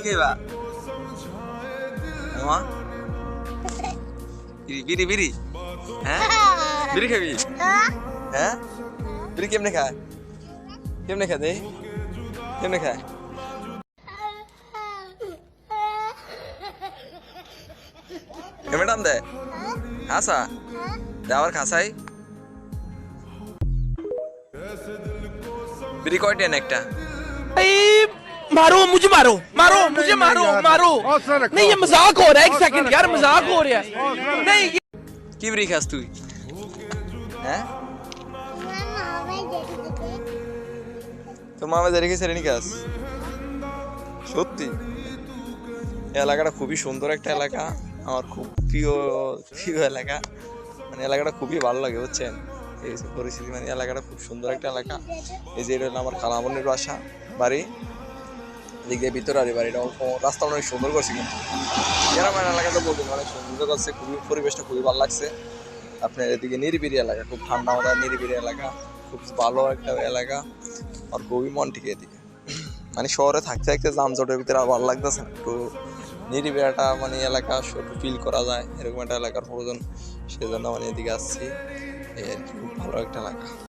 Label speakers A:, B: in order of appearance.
A: কি খাইবা মামা বিড়ি বিড়ি বিড়ি হ্যাঁ বিড়ি খাবি হ্যাঁ বিড়ি কেমনে খায় কেমনে খায় দে কেমনে খায় কেমনে টান দে আবার খাসাই বিড়ি কয়টা একটা
B: मारो मुझे मारो मारो मुझे मारो मारो नहीं ये मजाक हो रहा है एक सेकंड यार मजाक हो रहा है नहीं ये
A: কি বিড়ি খাস তুই হ্যাঁ তোর মামা যে রেখেছে রেনি খাস সত্যি এই এলাকাটা খুবই সুন্দর একটা এলাকা আমার খুব প্রিয় প্রিয় এলাকা মানে এলাকাটা খুবই ভালো লাগে বুঝছেন এই যে পরিস্থিতি মানে এলাকাটা খুব সুন্দর একটা এলাকা এই যে এটা হলো আমার খালামনির বাসা বাড়ি দিক দিয়ে ভিতরে আর বাড়িটা অল্প রাস্তা অনেক সুন্দর করছে কিন্তু। গ্রামের এলাকাটা বলতে অনেক সুন্দর করছে, খুবই পরিবেশটা খুবই ভালো লাগছে। আপনার এদিকে নিরিবিরি এলাকা, খুব ঠান্ডা মাথা নিরিবিরি এলাকা, খুব ভালো একটা এলাকা আর খুবই মন টিকে এদিকে। মানে শহরে থাকতে থাকতে যানজটের ভিতরে আর ভালো লাগতেছে না, একটু নিরিবিলি একটা মানে এলাকা ফিল করা যায়, এরকম একটা এলাকার প্রয়োজন সেজন্য মানে এদিকে আসছি, এই আর কি, খুব ভালো একটা এলাকা।